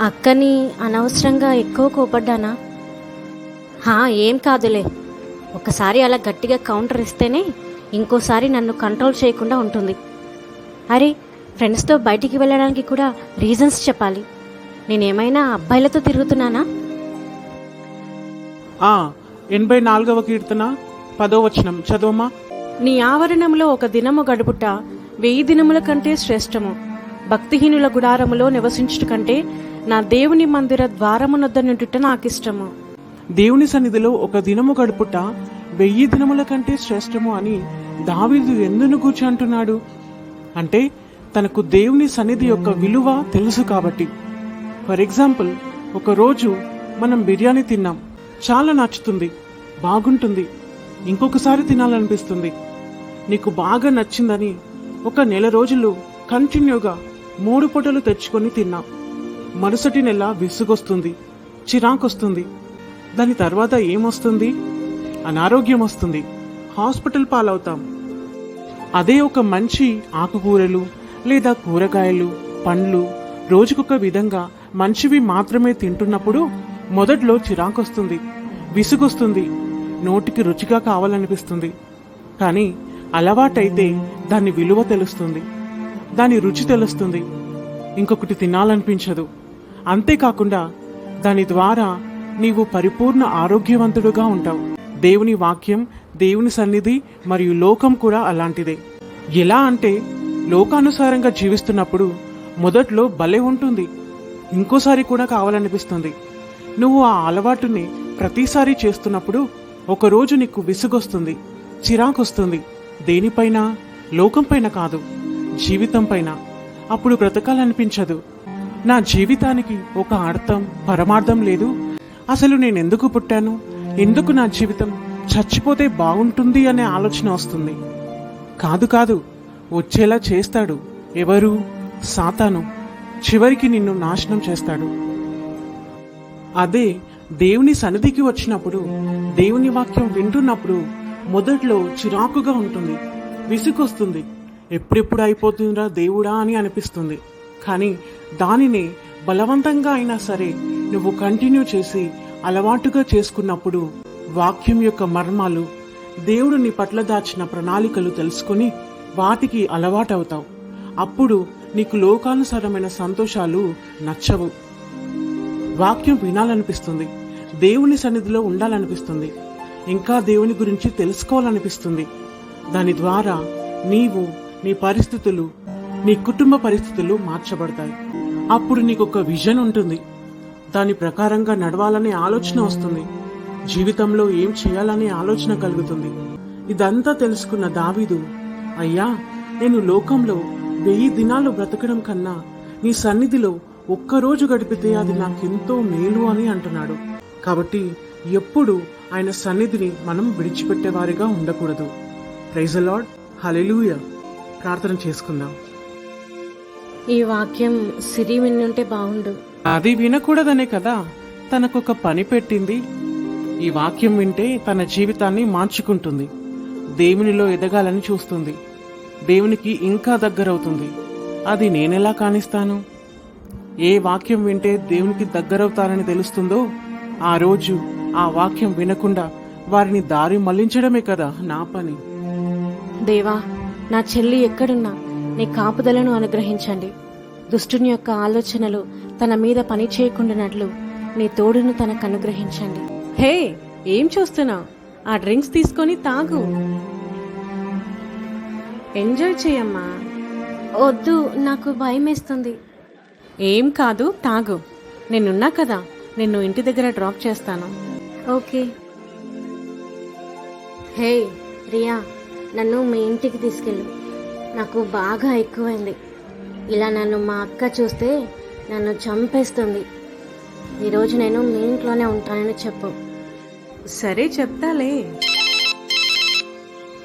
అక్కని అనవసరంగా ఎక్కువ కోపడ్డానా? హా ఏం కాదులే. ఒకసారి అలా గట్టిగా కౌంటర్ ఇస్తేనే ఇంకోసారి నన్ను కంట్రోల్ చేయకుండా ఉంటుంది. అరే ఫ్రెండ్స్తో బయటికి వెళ్ళడానికి కూడా రీజన్స్ చెప్పాలి. నేనేమైనా అబ్బాయిలతో తిరుగుతున్నానా? ఆ ఎనభై నాలుగవ కీర్తన పదో వచనం. చదవమా నీ ఆవరణంలో ఒక దినము గడుపుట వెయ్యి దినముల కంటే శ్రేష్టము. భక్తిహీనుల గుడారములో నివసించుట కంటే నా దేవుని మందిర ద్వారమునొద్ద నుండుట నాకిష్టము. దేవుని సన్నిధిలో ఒక దినము గడుపుట వెయ్యి దినముల కంటే శ్రేష్టము అని దావీదు ఎందును కూర్చు అంటున్నాడు? అంటే తనకు దేవుని సన్నిధి యొక్క విలువ తెలుసు కాబట్టి. ఫర్ ఎగ్జాంపుల్ ఒకరోజు మనం బిర్యానీ తిన్నాం. చాలా నచ్చుతుంది బాగుంటుంది ఇంకొకసారి తినాలనిపిస్తుంది. నీకు బాగా నచ్చిందని ఒక నెల రోజులు కంటిన్యూగా మూడు పూటలు తెచ్చుకొని తిన్నాం. మరుసటి నెల విసుగొస్తుంది చిరాకొస్తుంది. దాని తర్వాత ఏమొస్తుంది? అనారోగ్యం వస్తుంది హాస్పిటల్ పాలవుతాం. అదే ఒక మంచి ఆకుకూరలు లేదా కూరగాయలు పండ్లు రోజుకొక విధంగా మంచివి మాత్రమే తింటున్నప్పుడు మొదట్లో చిరాకొస్తుంది విసుగొస్తుంది నోటికి రుచిగా కావాలనిపిస్తుంది. కానీ అలవాటైతే దాని విలువ తెలుస్తుంది దాని రుచి తెలుస్తుంది. ఇంకొకటి తినాలనిపించదు. అంతేకాకుండా దాని ద్వారా నీవు పరిపూర్ణ ఆరోగ్యవంతుడుగా ఉంటావు. దేవుని వాక్యం దేవుని సన్నిధి మరియు లోకం కూడా అలాంటిదే. ఎలా అంటే లోకానుసారంగా జీవిస్తున్నప్పుడు మొదట్లో భలే ఉంటుంది. ఇంకోసారి కూడా కావాలనిపిస్తుంది. నువ్వు ఆ అలవాటుని ప్రతిసారి చేస్తున్నప్పుడు ఒకరోజు నీకు విసుగొస్తుంది చిరాకొస్తుంది. దేనిపైన లోకంపైన కాదు జీవితం పైన అప్పుడు బ్రతకాలనిపించదు. నా జీవితానికి ఒక అర్థం పరమార్థం లేదు. అసలు నేను ఎందుకు పుట్టాను? ఎందుకు నా జీవితం చచ్చిపోతే బాగుంటుంది అనే ఆలోచన వస్తుంది. కాదు కాదు వచ్చేలా చేస్తాడు. ఎవరు? సాతాను. చివరికి నిన్ను నాశనం చేస్తాడు. అదే దేవుని సన్నిధికి వచ్చినప్పుడు దేవుని వాక్యం వింటున్నప్పుడు మొదట్లో చిరాకుగా ఉంటుంది విసుగొస్తుంది. ఎప్పుడెప్పుడు అయిపోతుందిరా దేవుడా అని అనిపిస్తుంది. కానీ దానిని బలవంతంగా అయినా సరే నువ్వు కంటిన్యూ చేసి అలవాటుగా చేసుకున్నప్పుడు వాక్యం యొక్క మర్మాలు దేవుడు నీ పట్ల దాచిన ప్రణాళికలు తెలుసుకొని వాటికి అలవాటవుతావు. అప్పుడు నీకు లోకానుసారమైన సంతోషాలు నచ్చవు. వాక్యం వినాలనిపిస్తుంది. దేవుని సన్నిధిలో ఉండాలనిపిస్తుంది. ఇంకా దేవుని గురించి తెలుసుకోవాలనిపిస్తుంది. దాని ద్వారా నీవు నీ పరిస్థితులు నీ కుటుంబ పరిస్థితులు మార్చబడతాయి. అప్పుడు నీకు ఒక విజన్ ఉంటుంది. దాని ప్రకారంగా నడవాలనే ఆలోచన వస్తుంది. జీవితంలో ఏం చేయాలనే ఆలోచన కలుగుతుంది. ఇదంతా తెలుసుకున్న దావీదు అయ్యా నేను లోకంలో వెయ్యి దినాలు బ్రతకడం కన్నా నీ సన్నిధిలో ఒక్కరోజు గడిపితే అది నాకెంతో మేలు అని అంటున్నాడు. కాబట్టి ఎప్పుడు ఆయన సన్నిధిని మనం విడిచిపెట్టేవారిగా ఉండకూడదు. ప్రైజ్ లార్డ్ హలెలూయ ప్రార్థన చేసుకుందాం. ఈ వాక్యం సిరి విన్నుంటే బాగుండు. అది వినకూడదనే కదా. తనకొక పని పెట్టింది. ఈ వాక్యం వింటే తన జీవితాన్ని మార్చుకుంటుంది. దేవునిలో ఎదగాలని చూస్తుంది. దేవునికి ఇంకా దగ్గరవుతుంది. అది నేనెలా కానిస్తాను? ఏ వాక్యం వింటే దేవునికి దగ్గరవుతారని తెలుస్తుందో ఆ రోజు ఆ వాక్యం వినకుండా వారిని దారి మళ్ళించడమే కదా నా పని. దేవా నా చెల్లి ఎక్కడున్నా నీ కాపుదలను అనుగ్రహించండి. దుష్టుని యొక్క ఆలోచనలు తన మీద పని చేయకుండానట్లు నీ తోడును తనకు అనుగ్రహించండి. హే ఏం చూస్తున్నావు ఆ డ్రింక్స్ తీసుకొని తాగు. ఎంజాయ్ చేయమ్మా. వద్దు నాకు భయం వేస్తుంది ఏం కాదు తాగు. నేనున్నా కదా నిన్ను ఇంటి దగ్గర డ్రాప్ చేస్తాను. ఓకే. హే రియా. నన్ను మీ ఇంటికి తీసుకెళ్ళు. నాకు బాగా ఎక్కువైంది. ఇలా నన్ను మా అక్క చూస్తే నన్ను చంపేస్తుంది. ఈరోజు నేను మీ ఇంట్లోనే ఉంటానని చెప్పు. సరే చెప్తాలే.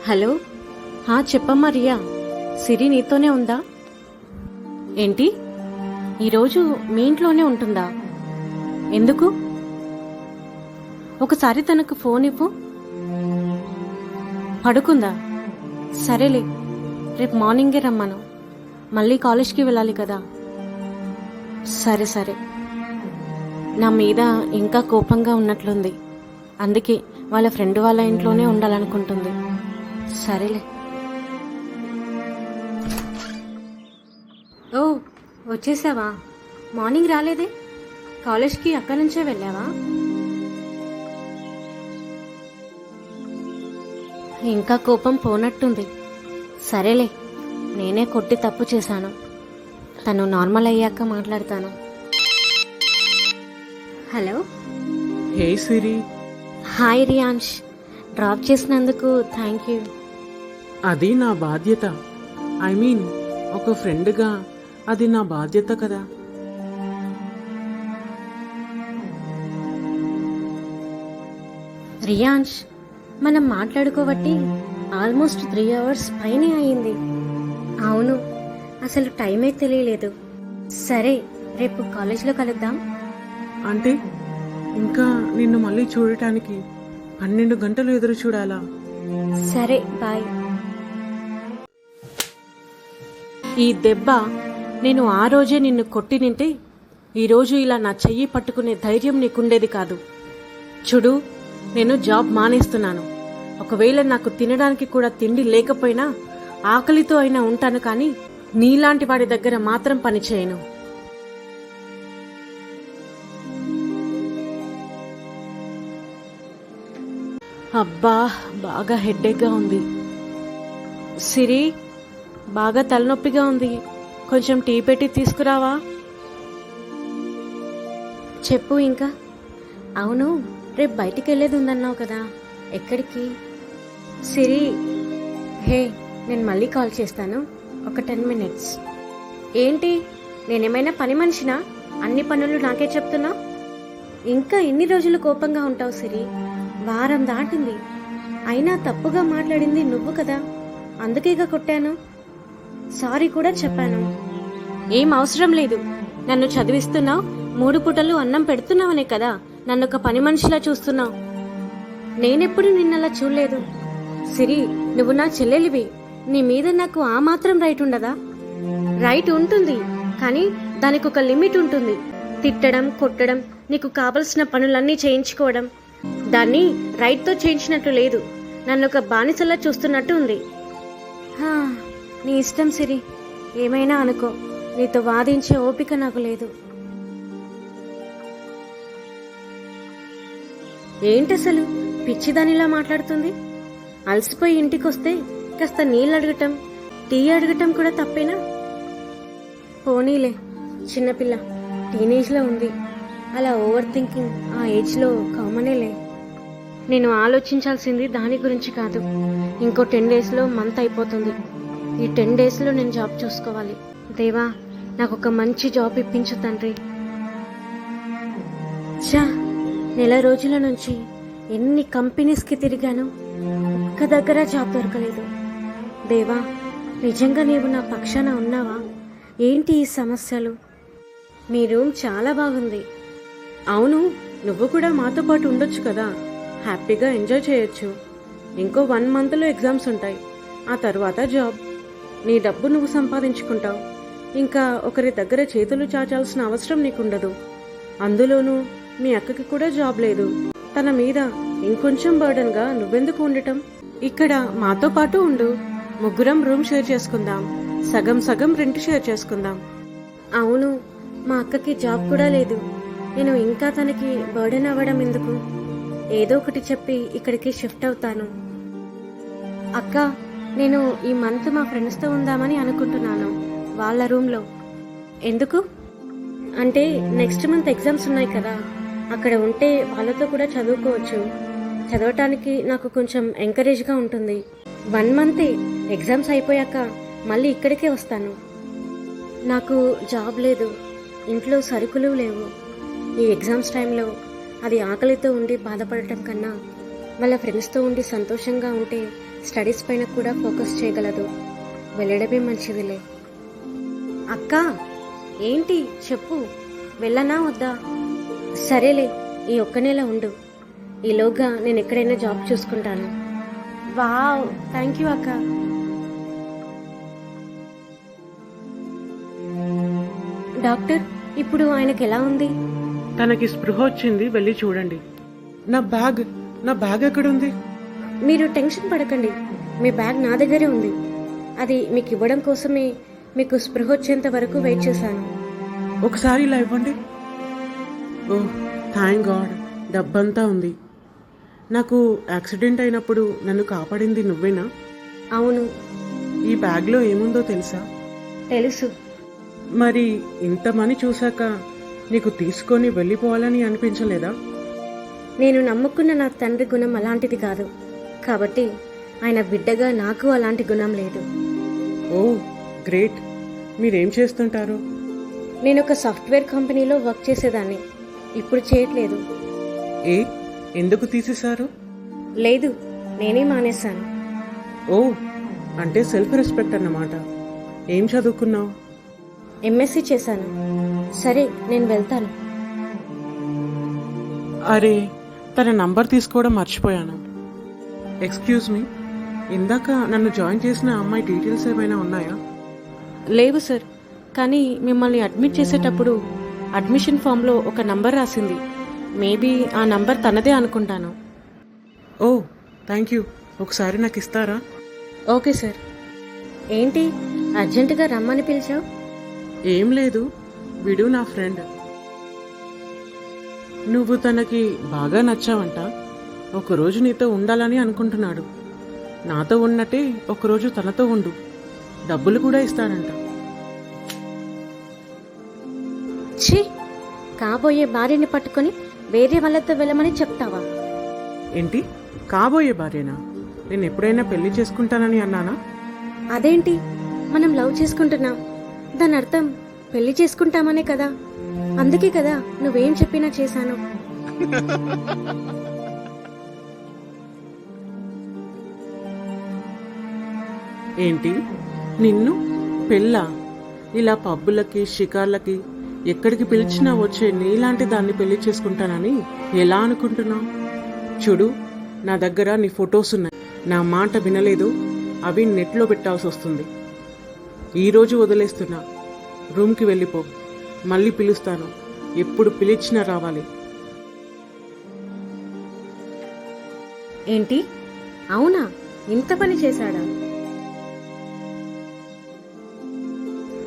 హలో? హా చెప్పమ్మా రియా. సిరి నీతోనే ఉందా? ఏంటి? ఈరోజు మీ ఇంట్లోనే ఉంటుందా? ఎందుకు? ఒకసారి తనకు ఫోన్ ఇవ్వు. పడుకుందా? సరేలే రేపు మార్నింగే రమ్మను. మళ్ళీ కాలేజ్కి వెళ్ళాలి కదా. సరే సరే. నా మీద ఇంకా కోపంగా ఉన్నట్లుంది. అందుకే వాళ్ళ ఫ్రెండ్ వాళ్ళ ఇంట్లోనే ఉండాలనుకుంటుంది. సరేలే. ఓ వచ్చేసావా? మార్నింగ్ రాలేదే? కాలేజ్కి అక్కడి నుంచే వెళ్ళావా? ఇంకా కోపం పోనట్టుంది. సరేలే నేనే కొట్టి తప్పు చేశాను. తను నార్మల్ అయ్యాక మాట్లాడతాను. Hello? Hey Siri. Hi Riyansh drop చేసినందుకు థ్యాంక్ యూ. అది నా బాధ్యత. ఐ మీన్ ఒక ఫ్రెండ్గా అది నా బాధ్యత కదా. రియాన్ష్ మనం మాట్లాడుకోబట్టి ఆల్మోస్ట్ త్రీ అవర్స్ పైనే అయింది. అవును అసలు టైమే తెలియలేదు. సరే రేపు కాలేజ్లో కలుద్దాం. అంటే ఇంకా నిన్ను మళ్ళీ చూడటానికి పన్నెండు గంటలు ఎదురు చూడాలా? సరే బాయ్. ఈ దెబ్బ నేను ఆ రోజే నిన్ను కొట్టి నింటే ఈరోజు ఇలా నా చెయ్యి పట్టుకునే ధైర్యం నీకుండేది కాదు. చూడు నేను జాబ్ మానేస్తున్నాను. ఒకవేళ నాకు తినడానికి కూడా తిండి లేకపోయినా ఆకలితో అయినా ఉంటాను కానీ నీలాంటి వాడి దగ్గర మాత్రం పని చేయను అబ్బా బాగా హెడ్డేక్గా ఉంది. సిరి బాగా తలనొప్పిగా ఉంది. కొంచెం టీ పెట్టి తీసుకురావా? చెప్పు ఇంకా. అవును రేపు బయటికి వెళ్ళేది ఉందన్నావు కదా. ఎక్కడికి? సిరి హే నేను మళ్ళీ కాల్ చేస్తాను. ఒక టెన్ మినిట్స్. ఏంటి? నేనేమైనా పని మనిషినా? అన్ని పనులు నాకే చెప్తున్నా? ఇంకా ఎన్ని రోజులు కోపంగా ఉంటావు సిరి? వారం దాటింది. అయినా తప్పుగా మాట్లాడింది నువ్వు కదా. అందుకేగా కొట్టాను. సారీ కూడా చెప్పాను. ఏం అవసరం లేదు. నన్ను చదివిస్తున్నావు. మూడు పూటలు అన్నం పెడుతున్నావనే కదా. నన్ను ఒక పని మనిషిలా చూస్తున్నావు. నేనెప్పుడు నిన్నలా చూడలేదు. సిరి నువ్వు నా చెల్లెలివి. నీ మీద నాకు ఆ మాత్రం రైట్ ఉండదా? రైట్ ఉంటుంది కానీ దానికి ఒక లిమిట్ ఉంటుంది. తిట్టడం కొట్టడం నీకు కావలసిన పనులన్నీ చేయించుకోవడం. దాన్ని రైట్తో చేయించినట్టు లేదు. నన్ను ఒక బానిసలా చూస్తున్నట్టు ఉంది. నీ ఇష్టం సిరి. ఏమైనా అనుకో. నీతో వాదించే ఓపిక నాకు లేదు. ఏంటసలు? పిచ్చిదానిలా మాట్లాడుతుంది? అలసిపోయి ఇంటికొస్తే కాస్త నీళ్ళు అడగటం టీ అడగటం కూడా తప్పేనా? పోనీలే చిన్నపిల్ల టీనేజ్లో ఉంది. అలా ఓవర్ థింకింగ్ ఆ ఏజ్లో కామనేలే. నేను ఆలోచించాల్సింది దాని గురించి కాదు. ఇంకో టెన్ డేస్లో మంత్ అయిపోతుంది. ఈ టెన్ డేస్లో నేను జాబ్ చూసుకోవాలి. దేవా నాకు ఒక మంచి జాబ్ ఇప్పించు తండ్రి. చా నెల రోజుల నుంచి ఎన్ని కంపెనీస్కి తిరిగాను. ఒక్క దగ్గర జాబ్ దొరకలేదు. దేవా నిజంగా నీవు నా పక్షాన ఉన్నావా? ఏంటి ఈ సమస్యలు? మీ రూమ్ చాలా బాగుంది. అవును నువ్వు కూడా మాతో పాటు ఉండొచ్చు కదా. హ్యాపీగా ఎంజాయ్ చేయొచ్చు. ఇంకో వన్ మంత్లో ఎగ్జామ్స్ ఉంటాయి. ఆ తర్వాత జాబ్. నీ డబ్బు నువ్వు సంపాదించుకుంటావు. ఇంకా ఒకరి దగ్గర చేతులు చాచాల్సిన అవసరం నీకుండదు. అందులోనూ మీ అక్కకి కూడా జాబ్ లేదు. తన మీద ఇంకొంచెం బర్డన్గా నువ్వెందుకు ఉండటం? ఇక్కడ మాతో పాటు ఉండు. ముగ్గురం రూమ్ షేర్ చేసుకుందాం. సగం సగం రెంట్ షేర్ చేసుకుందాం. అవును. మా అక్కకి జాబ్ కూడా లేదు. నేను ఇంకా తనకి బర్డెన్ అవ్వడం ఎందుకు? ఏదో ఒకటి చెప్పి ఇక్కడికి షిఫ్ట్ అవుతాను. అక్క నేను ఈ మంత్ మా ఫ్రెండ్స్తో ఉందామని అనుకుంటున్నాను. వాళ్ళ రూమ్లో. ఎందుకు? అంటే నెక్స్ట్ మంత్ ఎగ్జామ్స్ ఉన్నాయి కదా. అక్కడ ఉంటే వాళ్ళతో కూడా చదువుకోవచ్చు. చదవటానికి నాకు కొంచెం ఎంకరేజ్గా ఉంటుంది. వన్ మంతే ఎగ్జామ్స్ అయిపోయాక మళ్ళీ ఇక్కడికే వస్తాను. నాకు జాబ్ లేదు ఇంట్లో సరుకులు లేవు. ఈ ఎగ్జామ్స్ టైంలో అది ఆకలితో ఉండి బాధపడటం కన్నా వాళ్ళ ఫ్రెండ్స్తో ఉండి సంతోషంగా ఉంటే స్టడీస్ పైన కూడా ఫోకస్ చేయగలదు. వెళ్ళడమే మంచిదిలే. అక్క ఏంటి? చెప్పు. వెళ్ళనా వద్దా? సరేలే ఈ ఒక్క నెల ఉండు. ఈలోగా నేను ఎక్కడైనా జాబ్ చూసుకుంటాను. వావ్ థ్యాంక్ యూ అక్క. డాక్టర్ ఇప్పుడు ఆయనకు ఎలా ఉంది? తనకి స్పృహ వచ్చింది వెళ్ళి చూడండి. నా బ్యాగ్ నా బ్యాగ్ ఎక్కడుంది? మీరు టెన్షన్ పడకండి. మీ బ్యాగ్ నా దగ్గరే ఉంది. అది మీకు ఇవ్వడం కోసమే మీకు స్పృహ వచ్చేంత వరకు వెయిట్ చేశాను. ఒకసారి ఇలా ఇవ్వండి. Oh thank God. డబ్బంతా ఉంది. నాకు యాక్సిడెంట్ అయినప్పుడు నన్ను కాపాడింది నువ్వేనా? అవును. ఈ బ్యాగ్లో ఏముందో తెలుసా? తెలుసు. మరి ఇంత మనీ చూశాక నీకు తీసుకొని వెళ్ళిపోవాలని అనిపించలేదా? నేను నమ్ముకున్న నా తండ్రి గుణం అలాంటిది కాదు. కాబట్టి ఆయన బిడ్డగా నాకు అలాంటి గుణం లేదు. Oh great. మీరేం చేస్తుంటారు? నేను ఒక సాఫ్ట్వేర్ కంపెనీలో వర్క్ చేసేదాన్ని. ఇప్పుడు చేయట్లేదు. ఏ? ఎందుకు తీసేశారు? లేదు నేనే మానేశాను. ఓ అంటే సెల్ఫ్ రెస్పెక్ట్ అన్నమాట. ఏం చదువుకున్నావు? ఎంఎస్సీ చేశాను. సరే నేను వెళ్తాను. అరే తన నంబర్ తీసుకోవడం మర్చిపోయాను. ఎక్స్క్యూజ్ మీ ఇందాక నన్ను జాయిన్ చేసిన అమ్మాయి డీటెయిల్స్ ఏమైనా ఉన్నాయా? లేవు సార్. కానీ మిమ్మల్ని అడ్మిట్ చేసేటప్పుడు అడ్మిషన్ ఫామ్లో ఒక నంబర్ రాసింది. మేబీ ఆ నంబర్ తనదే అనుకుంటాను. Oh thank you. ఒకసారి నాకు ఇస్తారా? Okay sir. ఏంటి అర్జెంటుగా రమ్మని పిలిచావు? ఏం లేదు. విడు నా ఫ్రెండ్. నువ్వు తనకి బాగా నచ్చావంట. ఒకరోజు నీతో ఉండాలని అనుకుంటున్నాడు. నాతో ఉన్నట్టే ఒకరోజు తనతో ఉండు. డబ్బులు కూడా ఇస్తాడంట. ఛీ! కాబోయే భార్యని పట్టుకొని వేరే వాళ్ళతో వెళ్ళమని చెప్తావా? ఏంటి? కాబోయే భార్యనా? నేను ఎప్పుడైనా పెళ్ళి చేసుకుంటానని అన్నానా? అదేంటి? మనం లవ్ చేసుకుంటున్నాం. దాని అర్థం పెళ్ళి చేసుకుంటామనే కదా. అందుకే కదా నువ్వేం చెప్పినా చేశాను. ఏంటి? నిన్ను? పెళ్ళ? ఇలా పబ్బులకి షికార్లకి ఎక్కడికి పిలిచినా వచ్చే నీలాంటి దాన్ని పెళ్ళి చేసుకుంటానని ఎలా అనుకుంటున్నావు? చూడు నా దగ్గర నీ ఫొటోస్ ఉన్నాయి. నా మాట వినలేదు. అవి నెట్లో పెట్టాల్సి వస్తుంది. ఈరోజు వదిలేస్తున్నా. రూమ్కి వెళ్ళిపో. మళ్ళీ పిలుస్తాను. ఎప్పుడు పిలిచినా రావాలి. ఏంటి? అవునా? ఇంత పని చేశాడా?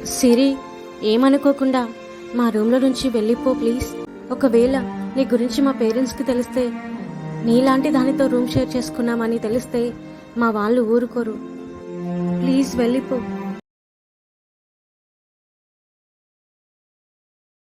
సిరి ఏమనుకోకుండా మా రూమ్లో నుంచి వెళ్ళిపో ప్లీజ్. ఒకవేళ నీ గురించి మా పేరెంట్స్కి తెలిస్తే నీలాంటి దానితో రూమ్ షేర్ చేసుకున్నామని తెలిస్తే మా వాళ్ళు ఊరుకోరు. ప్లీజ్ వెళ్ళిపో.